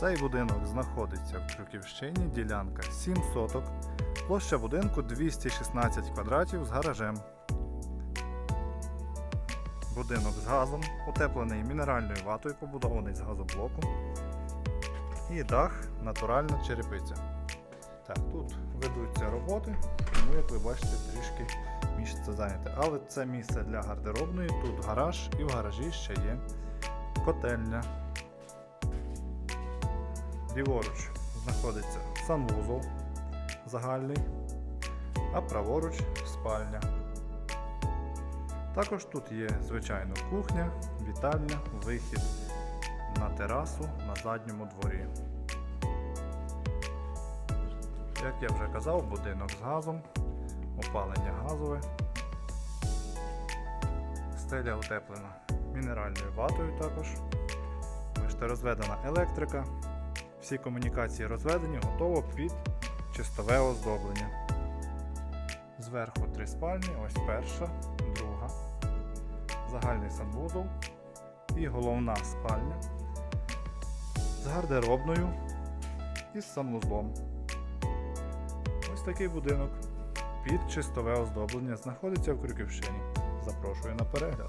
Цей будинок знаходиться в Крюківщині, ділянка 7 соток, площа будинку 216 квадратів з гаражем. Будинок з газом, утеплений мінеральною ватою, побудований з газоблоку. І дах натуральна черепиця. Так, тут ведуться роботи, тому, як ви бачите, трішки місце зайняте. Але це місце для гардеробної, тут гараж і в гаражі ще є котельня. Ліворуч знаходиться санвузол загальний, а праворуч спальня. Також тут є, звичайно, кухня, вітальня, вихід на терасу на задньому дворі. Як я вже казав, будинок з газом, опалення газове, стеля утеплена мінеральною ватою також. Бачите, розведена електрика. Всі комунікації розведені, готово під чистове оздоблення. Зверху три спальні, ось перша, друга, загальний санвузол і головна спальня з гардеробною і з санвузлом. Ось такий будинок під чистове оздоблення знаходиться в Крюківщині. Запрошую на перегляд.